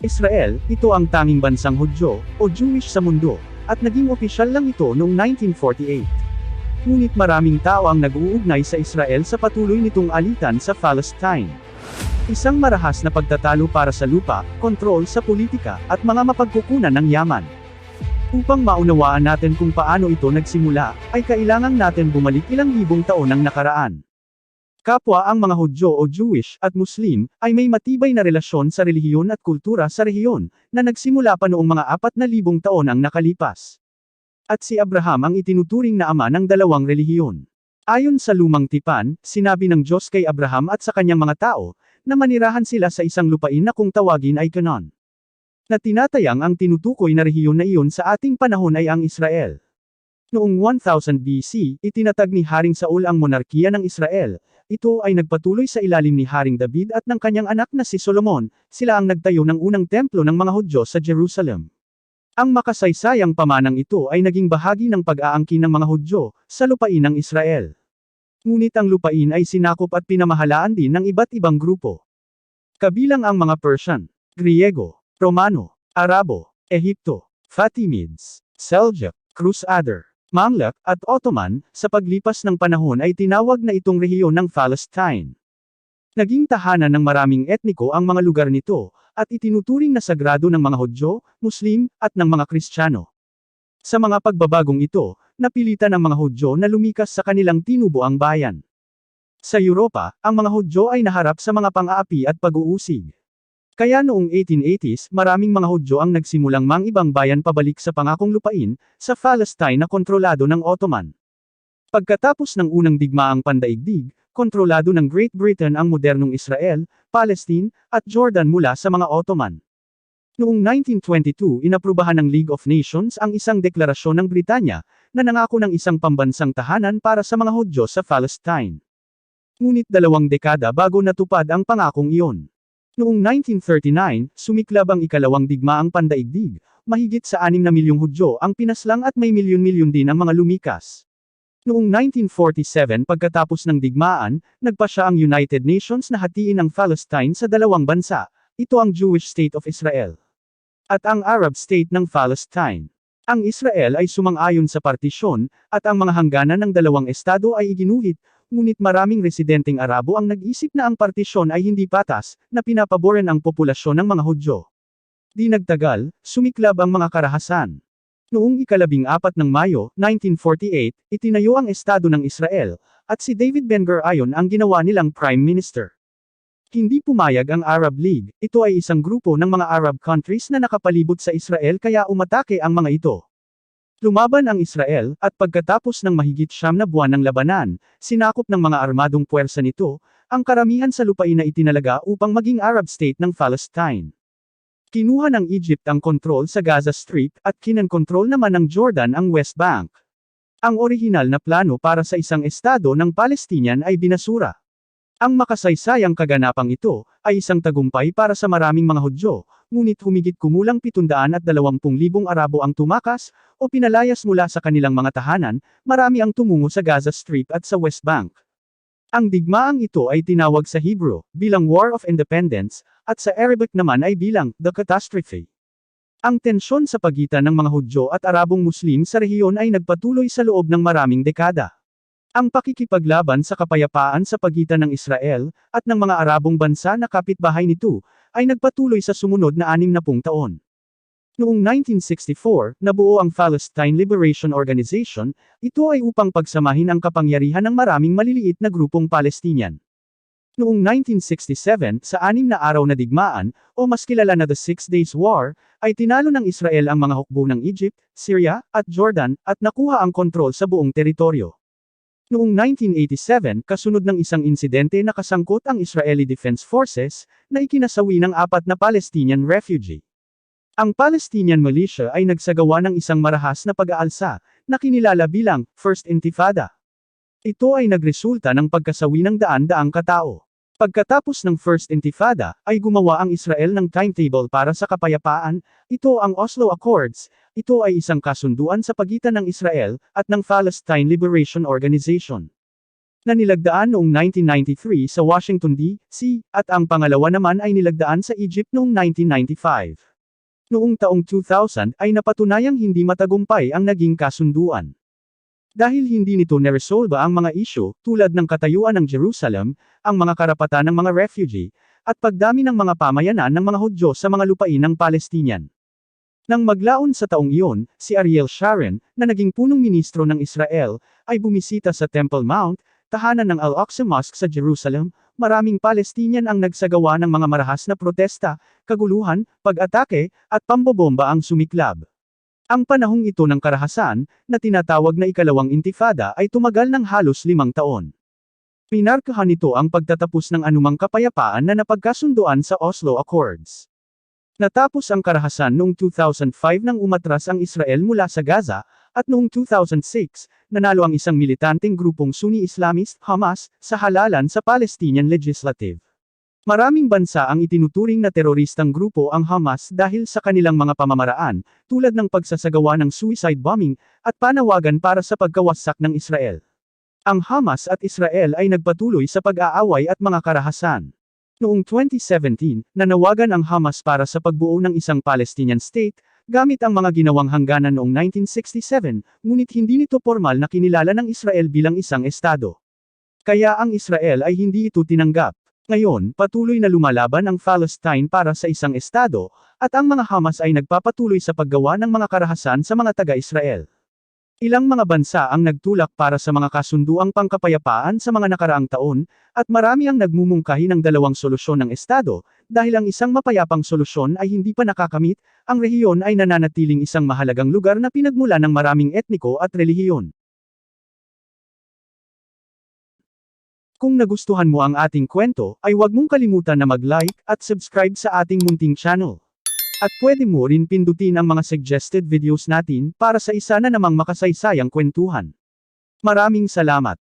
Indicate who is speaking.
Speaker 1: Israel, ito ang tanging bansang Hudyo, o Jewish sa mundo, at naging opisyal lang ito noong 1948. Ngunit maraming tao ang nag-uugnay sa Israel sa patuloy nitong alitan sa Palestine. Isang marahas na pagtatalo para sa lupa, kontrol sa politika, at mga mapagkukunan ng yaman. Upang maunawaan natin kung paano ito nagsimula, ay kailangang natin bumalik ilang libong taon ang nakaraan. Kapwa ang mga Hudyo o Jewish at Muslim ay may matibay na relasyon sa relihiyon at kultura sa rehiyon na nagsimula pa noong mga apat na libong taon ang nakalipas. At si Abraham ang itinuturing na ama ng dalawang relihiyon. Ayon sa lumang tipan, sinabi ng Diyos kay Abraham at sa kanyang mga tao, na manirahan sila sa isang lupain na kung tawagin ay Canaan. Na tinatayang ang tinutukoy na rehiyon na iyon sa ating panahon ay ang Israel. Noong 1000 BC, itinatag ni Haring Saul ang monarkiya ng Israel, ito ay nagpatuloy sa ilalim ni Haring David at ng kanyang anak na si Solomon, sila ang nagtayo ng unang templo ng mga Hudyo sa Jerusalem. Ang makasaysayang pamanang ito ay naging bahagi ng pag-aangkin ng mga Hudyo sa lupain ng Israel. Ngunit ang lupain ay sinakop at pinamahalaan din ng iba't ibang grupo. Kabilang ang mga Persian, Griego, Romano, Arabo, Ehipto, Fatimids, Seljuk, Crusader, Mamluk, at Ottoman, sa paglipas ng panahon ay tinawag na itong rehiyon ng Palestine. Naging tahanan ng maraming etniko ang mga lugar nito, at itinuturing na sagrado ng mga Hudyo, Muslim, at ng mga Kristiyano. Sa mga pagbabagong ito, napilitan ang mga Hudyo na lumikas sa kanilang tinubuang bayan. Sa Europa, ang mga Hudyo ay naharap sa mga pang-aapi at pag-uusig. Kaya noong 1880s, maraming mga Hudyo ang nagsimulang mang ibang bayan pabalik sa pangakong lupain, sa Palestine na kontrolado ng Ottoman. Pagkatapos ng unang digmaang pandaigdig, kontrolado ng Great Britain ang modernong Israel, Palestine, at Jordan mula sa mga Ottoman. Noong 1922 inaprubahan ng League of Nations ang isang deklarasyon ng Britanya, na nangako ng isang pambansang tahanan para sa mga Hudyo sa Palestine. Ngunit dalawang dekada bago natupad ang pangakong iyon. Noong 1939, sumiklab ang ikalawang digmaang pandaigdig, mahigit sa 6 na milyong Hudyo ang pinaslang at may milyon-milyon din ang mga lumikas. Noong 1947 pagkatapos ng digmaan, nagpa siya ang United Nations na hatiin ang Palestine sa dalawang bansa, ito ang Jewish State of Israel. At ang Arab State ng Palestine. Ang Israel ay sumang-ayon sa partisyon, at ang mga hangganan ng dalawang estado ay iginuhit, ngunit maraming residenteng Arabo ang nag-isip na ang partisyon ay hindi patas, na pinapaboran ang populasyon ng mga Hudyo. Di nagtagal, sumiklab ang mga karahasan. Noong ikalabing apat ng Mayo, 1948, itinayo ang Estado ng Israel, at si David Ben-Gurion ang ginawa nilang Prime Minister. Hindi pumayag ang Arab League, ito ay isang grupo ng mga Arab countries na nakapalibot sa Israel kaya umatake ang mga ito. Lumaban ang Israel, at pagkatapos ng mahigit siyam na buwan ng labanan, sinakop ng mga armadong puwersa nito, ang karamihan sa lupain na itinalaga upang maging Arab state ng Palestine. Kinuha ng Egypt ang kontrol sa Gaza Strip, at kinonkontrol naman ng Jordan ang West Bank. Ang orihinal na plano para sa isang estado ng Palestinian ay binasura. Ang makasaysayang kaganapang ito, ay isang tagumpay para sa maraming mga Hudyo, ngunit humigit kumulang 720,000 Arabo ang tumakas, o pinalayas mula sa kanilang mga tahanan, marami ang tumungo sa Gaza Strip at sa West Bank. Ang digmaang ito ay tinawag sa Hebrew, bilang War of Independence, at sa Arabic naman ay bilang, The Catastrophe. Ang tensyon sa pagitan ng mga Hudyo at Arabong Muslim sa rehiyon ay nagpatuloy sa loob ng maraming dekada. Ang pakikipaglaban sa kapayapaan sa pagitan ng Israel, at ng mga Arabong bansa na kapitbahay nito, ay nagpatuloy sa sumunod na 60 taon. Noong 1964, nabuo ang Palestine Liberation Organization, ito ay upang pagsamahin ang kapangyarihan ng maraming maliliit na grupong Palestinian. Noong 1967, sa anim na araw na digmaan, o mas kilala na the Six Days War, ay tinalo ng Israel ang mga hukbo ng Egypt, Syria, at Jordan, at nakuha ang kontrol sa buong teritoryo. Noong 1987, kasunod ng isang insidente na kasangkot ang Israeli Defense Forces, na ikinasawi ng apat na Palestinian refugee. Ang Palestinian militia ay nagsagawa ng isang marahas na pag-aalsa, na kinilala bilang First Intifada. Ito ay nagresulta ng pagkasawi ng daan-daang katao. Pagkatapos ng First Intifada, ay gumawa ang Israel ng timetable para sa kapayapaan, ito ang Oslo Accords, ito ay isang kasunduan sa pagitan ng Israel, at ng Palestine Liberation Organization. na nilagdaan noong 1993 sa Washington D.C., at ang pangalawa naman ay nilagdaan sa Egypt noong 1995. Noong taong 2000 ay napatunayang hindi matagumpay ang naging kasunduan. Dahil hindi nito neresolba ang mga isyo, tulad ng katayuan ng Jerusalem, ang mga karapatan ng mga refugee, at pagdami ng mga pamayanan ng mga Hudyo sa mga lupain ng Palestinian. Nang maglaon sa taong iyon, si Ariel Sharon, na naging punong ministro ng Israel, ay bumisita sa Temple Mount, tahanan ng Al-Aqsa Mosque sa Jerusalem, maraming Palestinian ang nagsagawa ng mga marahas na protesta, kaguluhan, pag-atake, at pambobomba ang sumiklab. Ang panahong ito ng karahasan, na tinatawag na ikalawang intifada ay tumagal ng halos limang taon. Pinarkahan nito ang pagtatapos ng anumang kapayapaan na napagkasunduan sa Oslo Accords. Natapos ang karahasan noong 2005 nang umatras ang Israel mula sa Gaza, at noong 2006, nanalo ang isang militanteng grupong Sunni Islamist, Hamas, sa halalan sa Palestinian Legislative. Maraming bansa ang itinuturing na teroristang grupo ang Hamas dahil sa kanilang mga pamamaraan, tulad ng pagsasagawa ng suicide bombing, at panawagan para sa pagkawasak ng Israel. Ang Hamas at Israel ay nagpatuloy sa pag-aaway at mga karahasan. Noong 2017, nanawagan ang Hamas para sa pagbuo ng isang Palestinian state, gamit ang mga ginawang hangganan noong 1967, ngunit hindi nito formal na kinilala ng Israel bilang isang estado. Kaya ang Israel ay hindi ito tinanggap. Ngayon, patuloy na lumalaban ang Palestine para sa isang estado, at ang mga Hamas ay nagpapatuloy sa paggawa ng mga karahasan sa mga taga-Israel. Ilang mga bansa ang nagtulak para sa mga kasunduang pangkapayapaan sa mga nakaraang taon, at marami ang nagmumungkahi ng dalawang solusyon ng Estado, dahil ang isang mapayapang solusyon ay hindi pa nakakamit, ang rehiyon ay nananatiling isang mahalagang lugar na pinagmula ng maraming etniko at relihiyon. Kung nagustuhan mo ang ating kwento, ay huwag mong kalimutan na mag-like at subscribe sa ating munting channel. At pwede mo rin pindutin ang mga suggested videos natin para sa isa na namang makasaysayang kwentuhan. Maraming salamat.